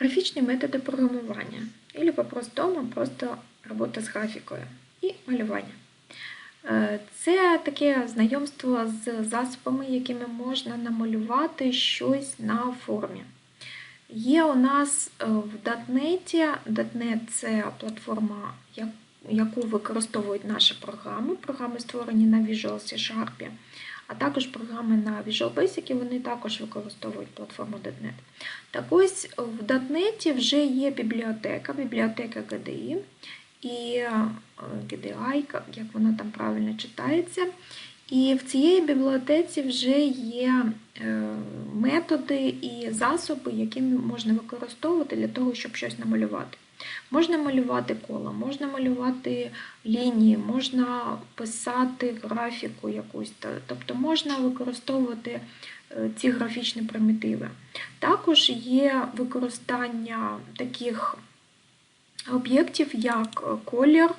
Графічні методи програмування, або по-простому просто робота з графікою і малювання. Е, Це таке знайомство з засобами, якими можна намалювати щось на формі. Є у нас е, в .NET, .NET – це платформа, яку використовують наші програми. Програми створені на Visual C Sharp, а також програми на Visual Basic, вони також використовують платформу .NET. Так ось в .NET вже є бібліотека, бібліотека GDI і е, GDI, як- вона там правильно читається. І в цій бібліотеці вже є е, методи і засоби, які можна використовувати для того, щоб щось намалювати. Можна малювати кола, можна малювати лінії, можна писати графіку якусь, тобто можна використовувати е, ці графічні примітиви. Також є використання таких об'єктів, як колір,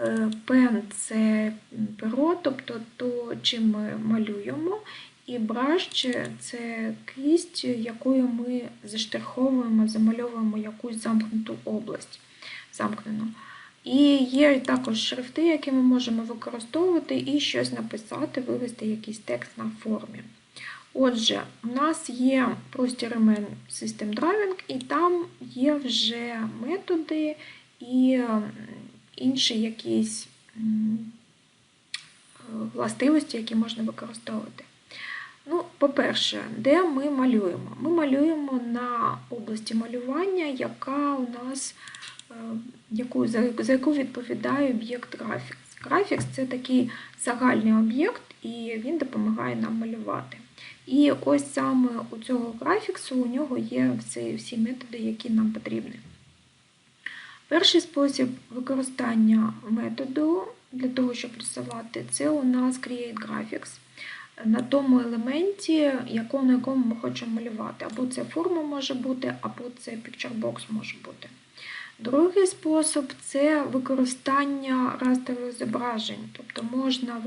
е, пен це перо, тобто то, чим ми малюємо, і браш це кисть, якою ми заштриховуємо, замальовуємо якусь замкнуту область. Замкнену. І є також шрифти, які ми можемо використовувати і щось написати, вивести якийсь текст на формі. Отже, у нас є простір імен System Driving, і там є вже методи і інші якісь е, властивості, які можна використовувати. Ну, по-перше, де ми малюємо? Ми малюємо на області малювання, яка у нас е, яку, за, яку відповідає об'єкт Graphics. Graphics – це такий загальний об'єкт, і він допомагає нам малювати. І ось саме у цього графіксу у нього є всі, всі методи, які нам потрібні. Перший спосіб використання методу для того, щоб рисувати, це у нас Create Graphics на тому елементі, яко- на якому ми хочемо малювати. Або це форма може бути, або це Box може бути. Другий спосіб це використання растрових зображень, тобто можна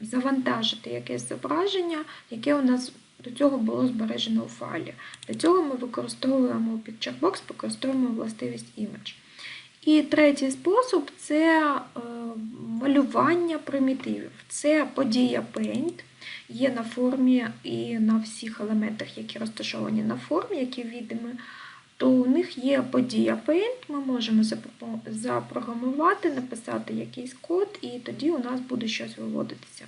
завантажити якесь зображення, яке у нас до цього було збережено у файлі. Для цього ми використовуємо PictureBox, використовуємо властивість Image. І третій спосіб це е, малювання примітивів. Це подія Paint, є на формі і на всіх елементах, які розташовані на формі, які відомі то у них є подія Paint, ми можемо запрограмувати, написати якийсь код, і тоді у нас буде щось виводитися.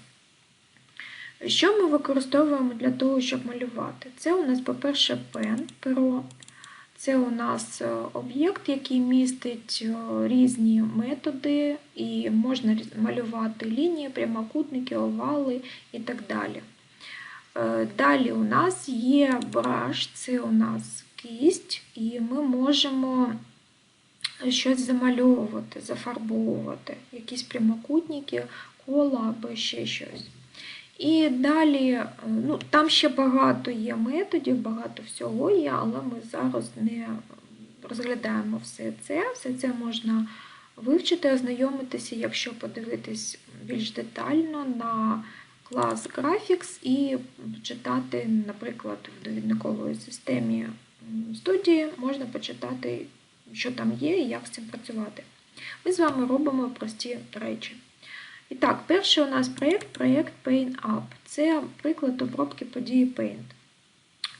Що ми використовуємо для того, щоб малювати? Це у нас, по-перше, пен, перо. Це у нас е, об'єкт, який містить е, різні методи, і можна малювати лінії, прямокутники, овали і так далі. Е, Далі у нас є браш, це у нас кисть, і ми можемо щось замальовувати, зафарбовувати, якісь прямокутники, кола або ще щось. І далі, ну, там ще багато є методів, багато всього є, але ми зараз не розглядаємо все це. Все це можна вивчити, ознайомитися, якщо подивитись більш детально на клас Graphics і читати, наприклад, в довідниковій системі студії можна почитати, що там є і як з цим працювати. Ми з вами робимо прості речі. І так, перший у нас проєкт проєкт Paint Up. Це приклад обробки події Paint.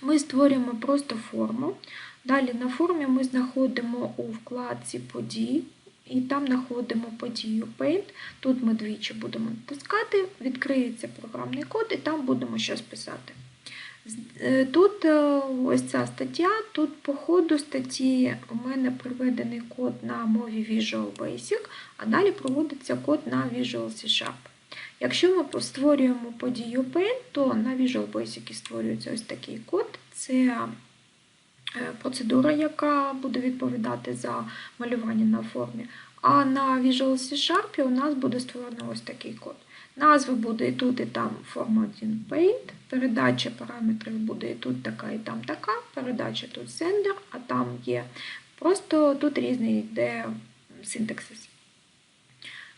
Ми створюємо просто форму. Далі на формі ми знаходимо у вкладці події. і там знаходимо подію Paint. Тут ми двічі будемо натискати, відкриється програмний код, і там будемо щось писати. Е, Тут е, ось ця стаття, тут по ходу статті у мене приведений код на мові Visual Basic, а далі проводиться код на Visual C Sharp. Якщо ми створюємо подію Paint, то на Visual Basic створюється ось такий код. Це е, процедура, яка буде відповідати за малювання на формі. А на Visual C Sharp у нас буде створено ось такий код. Назва буде і тут, і там 1 Paint, передача параметрів буде і тут така, і там така, передача тут sender, а там є. Просто тут різний йде синтаксис.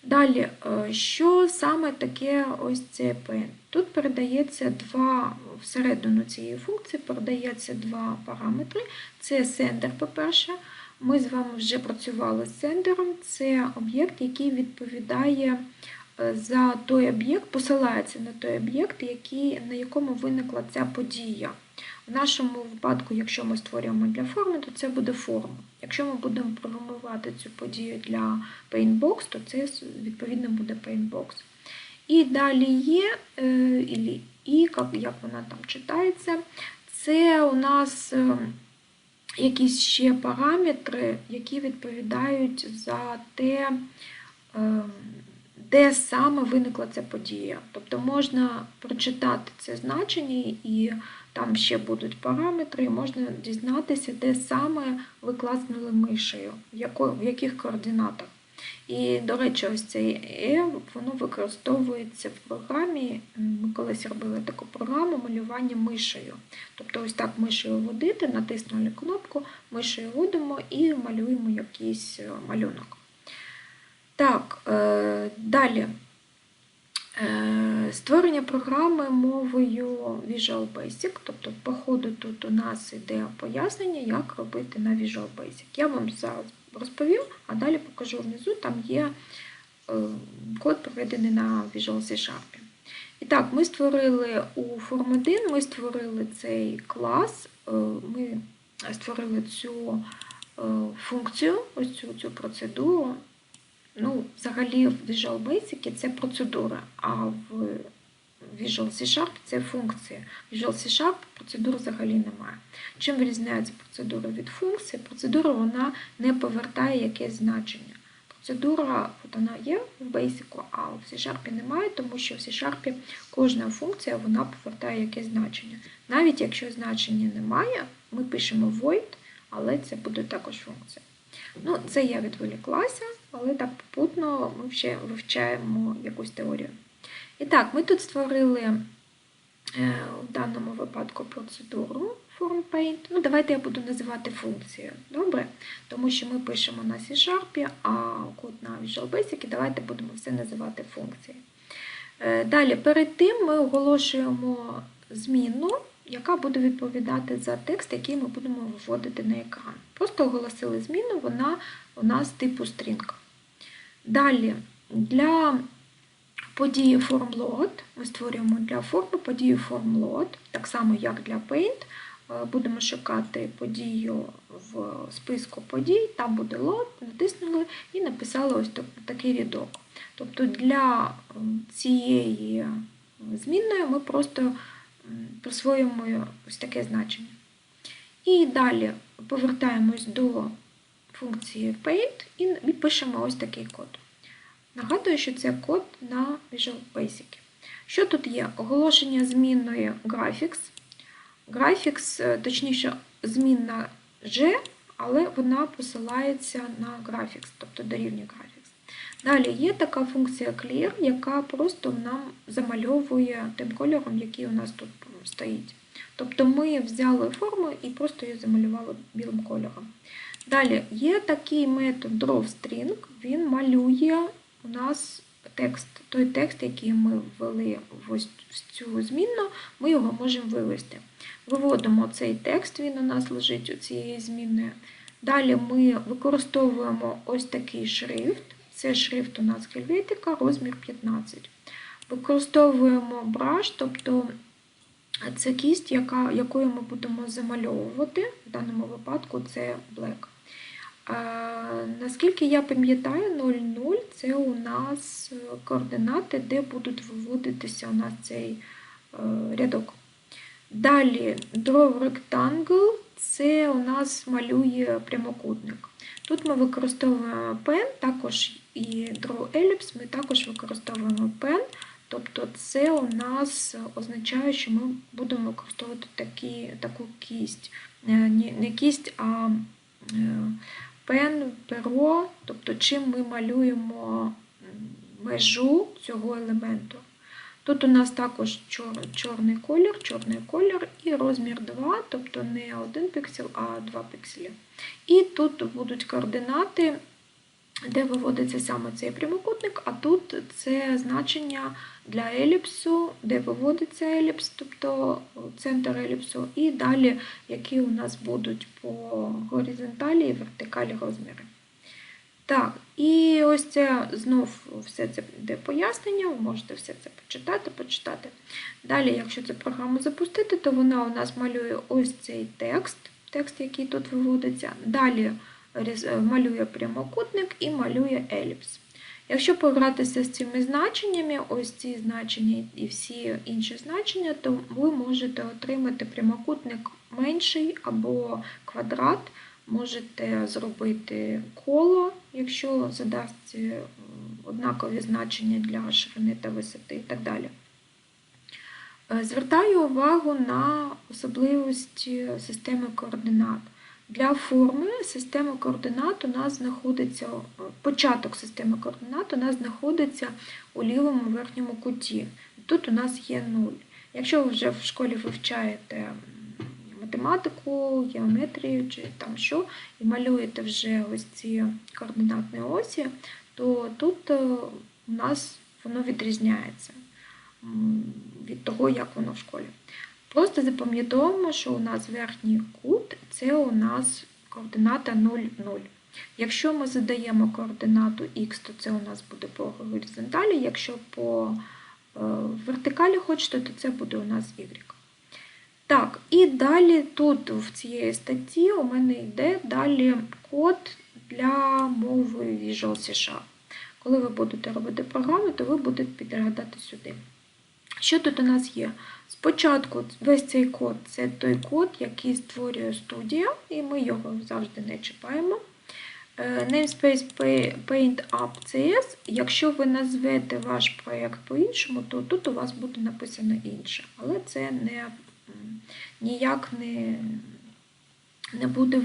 Далі, е, що саме таке ось це Paint? Тут передається два всередину цієї функції передається два параметри. Це сендер, по-перше. Ми з вами вже працювали з сендером. Це об'єкт, який відповідає за той об'єкт, посилається на той об'єкт, на якому виникла ця подія. В нашому випадку, якщо ми створюємо для форми, то це буде форма. Якщо ми будемо програмувати цю подію для Paintbox, то це відповідно буде Paintbox. І далі є, е, і, і як вона там читається, це у нас е, якісь ще параметри, які відповідають за те, е, де саме виникла ця подія. Тобто можна прочитати це значення, і там ще будуть параметри, і можна дізнатися, де саме ви класнули мишею, в яких координатах. І, до речі, ось цей E, воно використовується в програмі. Ми колись робили таку програму малювання мишею. Тобто, ось так мишею водити, натиснули кнопку, мишею водимо і малюємо якийсь е, малюнок. Так, е, далі. Е, створення програми мовою Visual Basic, тобто, по ходу тут у нас йде пояснення, як робити на Visual Basic. Я вам зараз розповім, а далі покажу внизу, там є е, код проведений на Visual C Sharp. І так, ми створили у Form1, ми створили цей клас, ми створили цю функцію, ось цю, цю процедуру. Ну, взагалі, в Visual Basic це процедура, а в Visual C-Sharp це функція. В Visual C-Sharp процедур взагалі немає. Чим вирізняється процедура від функції? Процедура вона не повертає якесь значення. Процедура от вона є в Basic, а в C-Sharp немає, тому що в C-Sharp кожна функція вона повертає якесь значення. Навіть якщо значення немає, ми пишемо void, але це буде також функція. Ну, Це я відволіклася, але так попутно ми ще вивчаємо якусь теорію. І так, ми тут створили е, в даному випадку процедуру FormPaint. Ну, Давайте я буду називати функцію. Добре? Тому що ми пишемо на C-Sharp, а код на Visual Basic, давайте будемо все називати функції. Е, далі, перед тим ми оголошуємо зміну яка буде відповідати за текст, який ми будемо виводити на екран. Просто оголосили зміну, вона у нас типу стрінка. Далі, для події FormLoad, ми створюємо для форми подію FormLoad, так само, як для Paint. Е, будемо шукати подію в списку подій, там буде load, натиснули і написали ось такий рядок. Тобто для цієї змінної ми просто присвоюємо ось таке значення. І далі повертаємось до функції Paint і пишемо ось такий код. Нагадую, що це код на Visual Basic. Що тут є? Оголошення змінної Graphics. Graphics, е, точніше, змінна G, але вона посилається на Graphics, тобто дорівнює Graphics. Далі є така функція Clear, яка просто нам замальовує тим кольором, який у нас тут стоїть. Тобто ми взяли форму і просто її замалювали білим кольором. Далі є такий метод drawString, він малює у нас текст. Той текст, який ми ввели в цю змінну, ми його можемо вивести. Виводимо цей текст, він у нас лежить у цієї змінної. Далі ми використовуємо ось такий шрифт. Це шрифт у нас Helvetica, розмір 15. Використовуємо браш, тобто це кість, яка, якою ми будемо замальовувати, в даному випадку це Black. Наскільки я пам'ятаю, 0,0 це у нас координати, де будуть виводитися у нас цей е, рядок. Далі Draw Rectangle це у нас малює прямокутник. Тут ми використовуємо pen, також і Draw Ellipse ми також використовуємо pen, тобто це у нас означає, що ми будемо використовувати такі, таку кість. Е, не кість, а пен, перо, тобто чим ми малюємо межу цього елементу. Тут у нас також чорний колір, чорний колір і розмір 2, тобто не 1 піксель, а 2 пікселі. І тут будуть координати де виводиться саме цей прямокутник, а тут це значення для еліпсу, де виводиться еліпс, тобто центр еліпсу, і далі, які у нас будуть по горизонталі і вертикалі розміри. Так, і ось це знов все це буде пояснення, ви можете все це почитати, почитати. Далі, якщо цю програму запустити, то вона у нас малює ось цей текст, текст, який тут виводиться. Далі малює прямокутник і малює еліпс. Якщо погратися з цими значеннями, ось ці значення і всі інші значення, то ви можете отримати прямокутник менший або квадрат. Можете зробити коло, якщо задасть однакові значення для ширини та висоти і так далі. Е, звертаю увагу на особливості системи координат. Для форми системи координат у нас знаходиться, початок системи координат у нас знаходиться у лівому верхньому куті. Тут у нас є 0. Якщо ви вже в школі вивчаєте математику, геометрію чи там що, і малюєте вже ось ці координатні осі, то тут е, у нас воно відрізняється від того, як воно в школі. Просто запам'ятовуємо, що у нас верхній кут це у нас координата 0, 0. Якщо ми задаємо координату х, то це у нас буде по горизонталі, якщо по е, вертикалі хочете, то це буде у нас y. Так, і далі тут в цієї статті у мене йде далі код для мови Visual C Коли ви будете робити програму, то ви будете підглядати сюди. Що тут у нас є? Спочатку весь цей код це той код, який створює студія, і ми його завжди не чіпаємо. Е, namespace PaintUp CS. Якщо ви назвете ваш проєкт по-іншому, то тут у вас буде написано інше. Але це не, ніяк не, не буде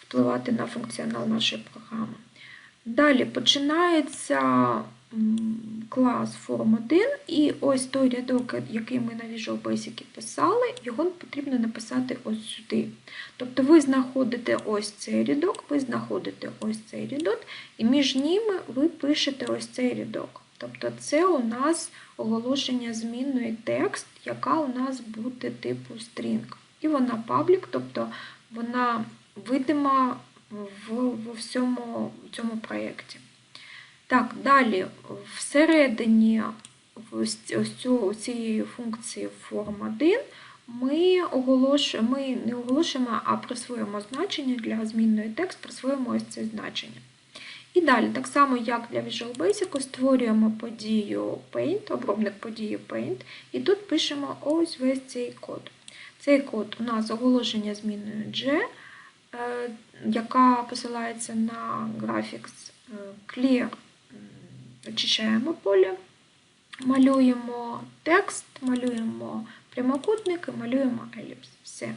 впливати на функціонал нашої програми. Далі починається клас Form1, і ось той рядок, який ми на Visual Basic писали, його потрібно написати ось сюди. Тобто ви знаходите ось цей рядок, ви знаходите ось цей рядок, і між ними ви пишете ось цей рядок. Тобто це у нас оголошення змінної текст, яка у нас буде типу string. І вона паблік, тобто вона видима в, в всьому цьому проєкті. Так, далі, всередині ось цієї функції form1 ми ми не оголошуємо, а присвоїмо значення для змінної текст, присвоїмо ось це значення. І далі, так само, як для Visual Basic, створюємо подію Paint, обробник події Paint, і тут пишемо ось весь цей код. Цей код у нас оголошення зміною G, е, яка посилається на Graphics е, Clear очищаємо поле, малюємо текст, малюємо прямокутник і малюємо еліпс. Все.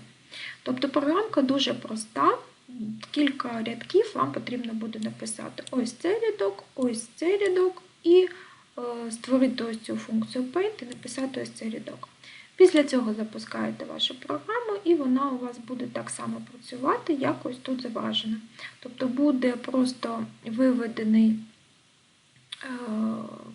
Тобто програмка дуже проста. Кілька рядків вам потрібно буде написати ось цей рядок, ось цей рядок, і е, створити ось цю функцію Paint і написати ось цей рядок. Після цього запускаєте вашу програму, і вона у вас буде так само працювати, як ось тут зображено. Тобто буде просто виведений Е,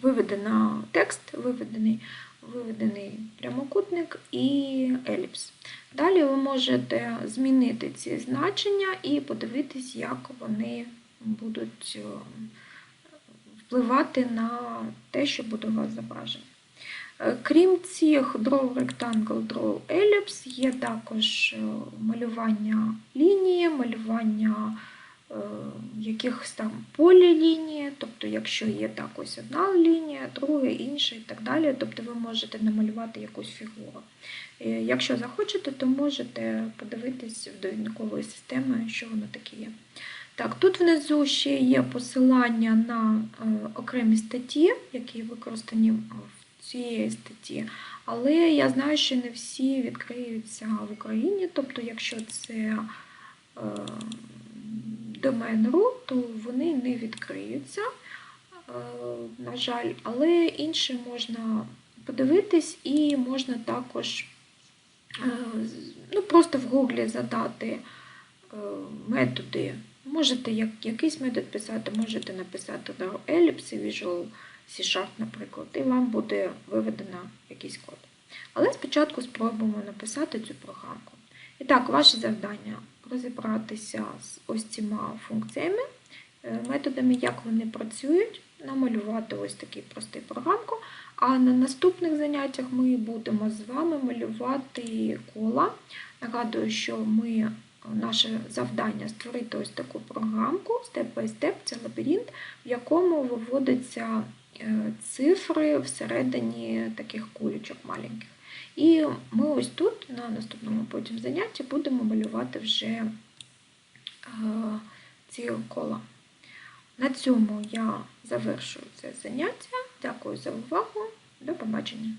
виведено текст, виведений виведений прямокутник і еліпс. Далі ви можете змінити ці значення і подивитись, як вони будуть е, впливати на те, що буде у вас зображено. Е, крім цих Draw Rectangle, Draw Ellipse, є також малювання лінії, малювання Е, якихось там полілінії, тобто, якщо є так ось одна лінія, друга, інша і так далі, тобто ви можете намалювати якусь фігуру. Е, якщо захочете, то можете подивитись в довідникової системи, що воно таке є. Так, Тут внизу ще є посилання на е, окремі статті, які використані в цієї статті, але я знаю, що не всі відкриються в Україні, тобто, якщо це домен.ru, то вони не відкриються, е, на жаль, але інші можна подивитись і можна також е, ну, просто в Гуглі задати е, методи Можете як, якийсь метод писати, можете написати на еліпси, Visual C-Sharp, наприклад, і вам буде виведено якийсь код. Але спочатку спробуємо написати цю програмку. І так, ваше завдання розібратися з ось цими функціями, е, методами, як вони працюють, намалювати ось таку просту програмку. А на наступних заняттях ми будемо з вами малювати кола. Нагадую, що ми, наше завдання створити ось таку програмку степ-бай-степ, це лабіринт, в якому виводяться е, цифри всередині таких кулечок маленьких. І ми ось тут, на наступному потім занятті, будемо малювати вже е, ці кола. На цьому я завершую це заняття. Дякую за увагу. До побачення.